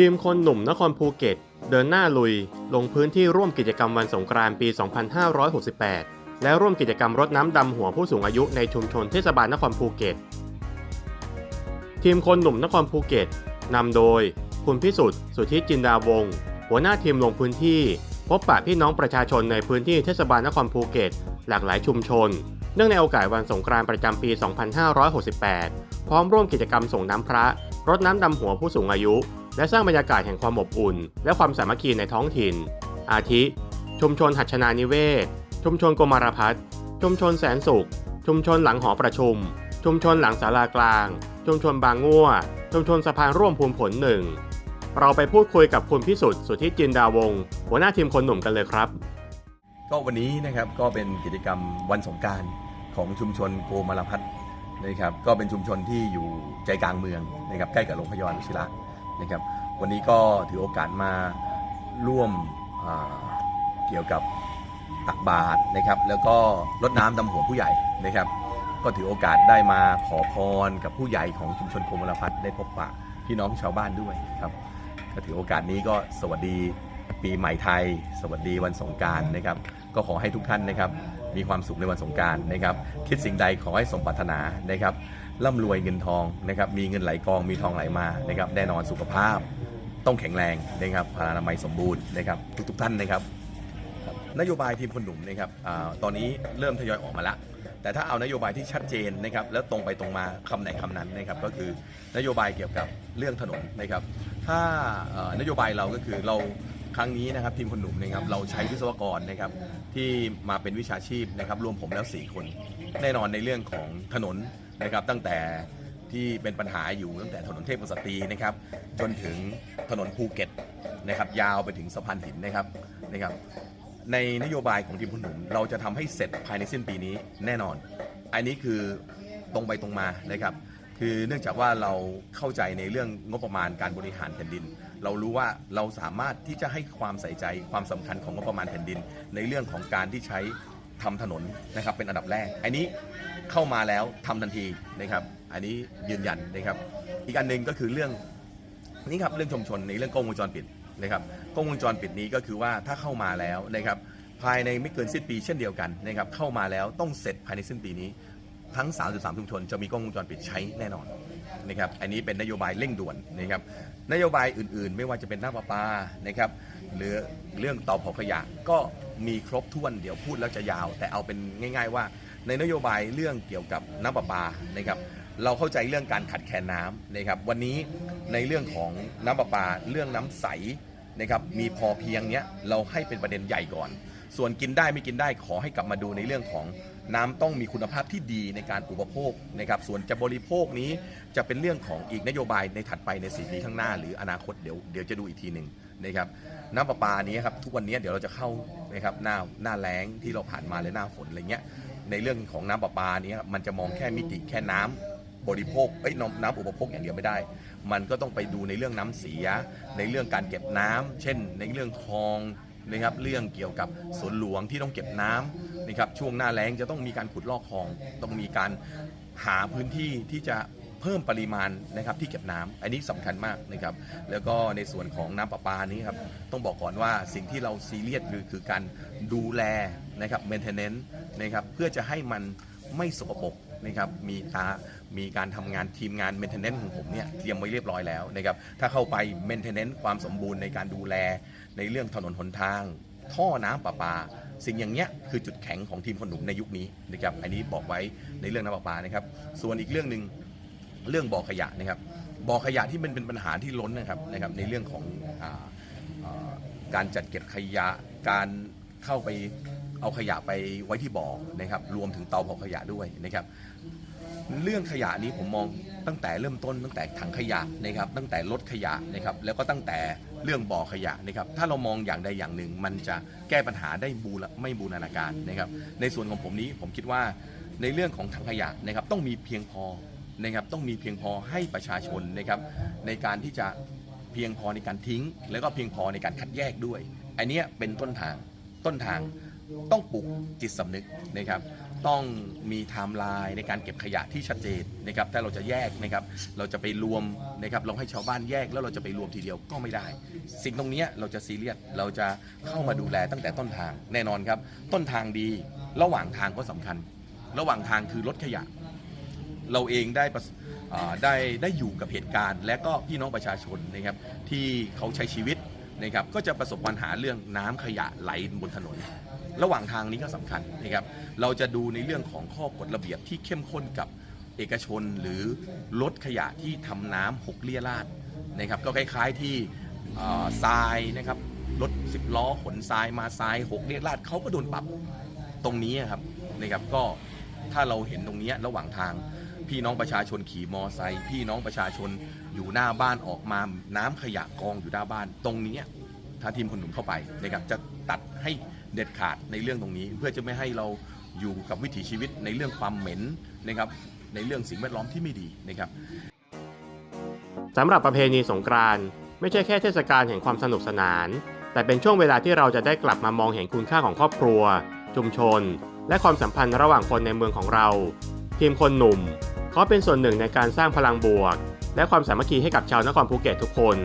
ทีมคนหนุ่มนครภูเก็ต เดินหน้าลุย ลงพื้นที่ร่วมกิจกรรมวันสงกรานต์ปี 2568 และร่วมกิจกรรมรดน้ำดำหัวผู้สูงอายุในชุมชนเทศบาลนครภูเก็ต ทีมคนหนุ่มนครภูเก็ตนำโดย คุณพิสุทธิ์สุทธิจินดาวงศ์หัวหน้าทีมลงพื้นที่ พบปะพี่น้องประชาชนในพื้นที่เทศบาลนครภูเก็ต หลากหลายชุมชน เนื่องในโอกาสวันสงกรานต์ประจำปี 2568 พร้อมร่วมกิจกรรมส่งน้ำพระรดน้ำดำหัวผู้สูงอายุ และสร้างบรรยากาศแห่งความอบอุ่น และความสามัคคีในท้องถิ่น อาทิ ชุมชนหัชนานิเวศ ชุมชนโกมารพัฒชุมชนแสนสุข ชุมชนหลังหอประชุม ชุมชนหลังศาลากลาง ชุมชนบางง่ว ชุมชนสะพานร่วมภูมิผลหนึ่ง เราไปพูดคุยกับคุณพิสุทธิ์สุทธิจินดาวงศ์หัวหน้าทีมคนหนุ่มกันเลยครับ ก็วันนี้นะครับก็เป็นกิจกรรมวันสงการของชุมชนโกมารพัฒน์นะครับก็เป็นชุมชนที่อยู่ใจกลางเมืองนะครับใกล้กับโรงพยาบาลวชิระ นะครับ วันนี้ก็ถือโอกาสมาร่วมเกี่ยวกับตักบาตรนะครับ แล้วก็รดน้ำดำหัวผู้ใหญ่นะครับ ก็ถือโอกาสได้มาขอพรกับผู้ใหญ่ของชุมชนโกมารพัฒน์ได้พบปะพี่น้องชาวบ้านด้วยครับ ก็ถือโอกาสนี้ก็สวัสดีปีใหม่ไทย สวัสดีวันสงการนะครับ ก็ขอให้ทุกท่านนะครับ มีความสุขในวันสงการนะครับ คิดสิ่งใดขอให้สมปรารถนานะครับ ร่ำรวยเงินทองนะครับมีเงินไหลกองมีทองไหลมานะครับแน่นอนสุขภาพต้องแข็งแรงนะครับพลานามัยสมบูรณ์นะครับทุกๆท่านนะครับ นโยบายทีมคนหนุ่มนะครับอตอนนี้เริ่มทยอยออกมาล้วแต่ถ้าเอานโยบายที่ชัดเจนนะครับแล้วตรงไปตรงมาคำไหนคำนั้นนะครับก็คือนโยบายเกี่ยวกับเรื่องถนนนะครับ ถ้านโยบายเราก็คือเราครั้งนี้นะครับทีมคนหนุ่มนะครับเราใช้วิศวกรนะครับที่มาเป็นวิชาชีพนะครับรวมผมแล้ว 4 คน แน่นอนในเรื่องของถนน นะครับตั้งแต่ที่เป็นปัญหาอยู่ตั้งแต่ถนนเทพกษัตรีนะครับจนถึงถนนภูเก็ตนะครับยาวไปถึงสะพานหินนะครับนะครับ ในนโยบายของทีมคนหนุ่มเราจะทำให้เสร็จภายในสิ้นปีนี้แน่นอน อันนี้คือตรงไปตรงมานะครับ คือเนื่องจากว่าเราเข้าใจในเรื่องงบประมาณการบริหารแผ่นดิน เรารู้ว่าเราสามารถที่จะให้ความใส่ใจความสำคัญของงบประมาณแผ่นดิน ในเรื่องของการที่ใช้ ทำถนนนะครับเป็นอันดับแรก อันนี้เข้ามาแล้วทำทันทีนะครับ อันนี้ยืนยันนะครับ อีกอันหนึ่งก็คือเรื่องนี่ครับเรื่องชุมชนในเรื่องกล้องวงจรปิดนะครับกล้องวงจรปิดนี้ก็คือว่าถ้าเข้ามาแล้วนะครับภายในไม่เกินสิ้นปีเช่นเดียวกันนะครับเข้ามาแล้วต้องเสร็จภายในสิ้นปีนี้ ทั้ง 33 ชุมชนจะมีกล้องวงจรปิดใช้แน่นอนนะครับอันนี้เป็นนโยบายเร่งด่วนนะครับนโยบายอื่นๆ ไม่ว่าจะเป็นน้ำประปานะครับหรือเรื่องต่อเผาขยะก็ มีครบถ้วนเดี๋ยวพูดแล้วจะยาว แต่เอาเป็นง่าย ๆ ว่า ในนโยบายเรื่องเกี่ยวกับน้ำประปานะครับเราเข้าใจเรื่องการขัดแคลนน้ำนะครับวันนี้ในเรื่องของน้ำประปา เรื่องน้ำใสนะครับมีพอเพียงเนี้ยเราให้เป็นประเด็นใหญ่ก่อน ส่วนกินได้ไม่กินได้ขอให้กลับมาดูในเรื่องของ น้ำต้องมีคุณภาพที่ดีในการอุปโภคนะครับส่วนจะบริโภคนี้จะเป็นเรื่องของอีกนโยบายในถัดไปในสี่ปีข้างหน้า หรืออนาคตเดี๋ยวเดี๋ยวจะดูอีกทีหนึ่งนะครับน้ำประปานี้ครับทุกวันนี้เดี๋ยวเราจะเข้านะครับหน้าหน้าแล้งที่เราผ่านมาและหน้าฝนอะไรเงี้ยในเรื่องของน้ำประปานี้ครับมันจะมองแค่มิติแค่น้ำบริโภคเอ้ยน้ำน้ำอุปโภคอย่างเดียวไม่ได้ มันก็ต้องไปดูในเรื่องน้ำเสีย ในเรื่องการเก็บน้ำเช่น ในเรื่องคลอง นะครับเรื่องเกี่ยวกับสวนหลวงที่ต้องเก็บน้ำนะครับช่วงหน้าแล้งจะต้องมีการขุดลอกคลอง ต้องมีการหาพื้นที่ที่จะเพิ่มปริมาณนะครับที่เก็บน้ำอันนี้สำคัญมากนะครับ แล้วก็ในส่วนของน้ำประปานี้ครับต้องบอกก่อนว่าสิ่งที่เราซีเรียสคือคือการดูแลนะครับ maintenance นะครับเพื่อจะให้มันไม่สกปรก นะครับมีตามีการทำงานทีมงาน maintenance ของผมเนี่ยเตรียมไว้เรียบร้อยแล้วนะครับถ้าเข้าไป maintenance ความสมบูรณ์ในการดูแลในเรื่องถนนหนทาง ท่อน้ำประปา สิ่งอย่างเนี้ยคือจุดแข็งของทีมคนหนุ่มในยุคนี้นะครับอันนี้บอกไว้ในเรื่องน้ำประปานะครับส่วนอีกเรื่องหนึ่งเรื่องบ่อขยะนะครับบ่อขยะที่มันเป็นปัญหาที่ล้นนะครับนะครับในเรื่องของอการจัดเก็บขยะการเข้าไป เอาขยะไปไว้ที่บ่อนะครับ รวมถึงเตาเผาขยะด้วยนะครับ เรื่องขยะนี้ผมมองตั้งแต่เริ่มต้นตั้งแต่ถังขยะนะครับ ตั้งแต่รถขยะนะครับ แล้วก็ตั้งแต่เรื่องบ่อขยะนะครับ ถ้าเรามองอย่างใดอย่างหนึ่ง มันจะแก้ปัญหาได้บูรไม่บูรณาการนะครับ ในส่วนของผมนี้ผมคิดว่าในเรื่องของถังขยะนะครับ ต้องมีเพียงพอนะครับ ต้องมีเพียงพอให้ประชาชนนะครับ ในการที่จะเพียงพอในการทิ้ง แล้วก็เพียงพอในการคัดแยกด้วย อันเนี้ยเป็นต้นทางต้นทาง ต้องปลุกจิตสำนึกนะครับ ต้องมีไทม์ไลน์ในการเก็บขยะที่ชัดเจนนะครับถ้าเราจะแยกนะครับ เราจะไปรวมนะครับ เราให้ชาวบ้านแยกแล้วเราจะไปรวมทีเดียวก็ไม่ได้ สิ่งตรงนี้เราจะซีเรียส เราจะเข้ามาดูแลตั้งแต่ต้นทางแน่นอนครับ ต้นทางดีระหว่างทางก็สำคัญ ระหว่างทางคือลดขยะ เราเองได้ได้ได้อยู่กับเหตุการณ์ และก็พี่น้องประชาชนนะครับที่เขาใช้ชีวิต นะครับก็จะประสบปัญหาเรื่องน้ำขยะไหลบนถนน ระหว่างทางนี้ก็สำคัญนะครับเราจะดูในเรื่องของข้อกฎระเบียบที่เข้มข้นกับเอกชนหรือลดขยะที่ทำน้ำหกเลี่ยราดนะครับก็คล้ายๆที่ทรายนะครับรถสิบล้อขนทรายมาทรายหกเลี่ยราดเขาก็โดนปรับตรงนี้ครับนะครับก็ถ้าเราเห็นตรงนี้ระหว่างทาง พี่น้องประชาชนขี่มอไซค์พี่น้องประชาชนอยู่หน้าบ้านออกมาน้ำขยะกองอยู่หน้าบ้าน ตรงนี้ถ้าทีมคนหนุนเข้าไปนะครับจะตัดให้เด็ดขาดในเรื่องตรงนี้ เพื่อจะไม่ให้เราอยู่กับวิถีชีวิตในเรื่องความเหม็นนะครับในเรื่องสิ่งแวดล้อมที่ไม่ดีนะครับสำหรับประเพณีสงกรานต์ไม่ใช่แค่เทศกาลแห่งความสนุกสนาน แต่เป็นช่วงเวลาที่เราจะได้กลับมามองเห็นคุณค่าของครอบครัว ชุมชน และความสัมพันธ์ระหว่างคนในเมืองของเรา ทีมคนหนุ่มขอเป็นส่วนหนึ่งในการสร้างพลังบวก และความสามัคคีให้กับชาวนครภูเก็ตทุกคน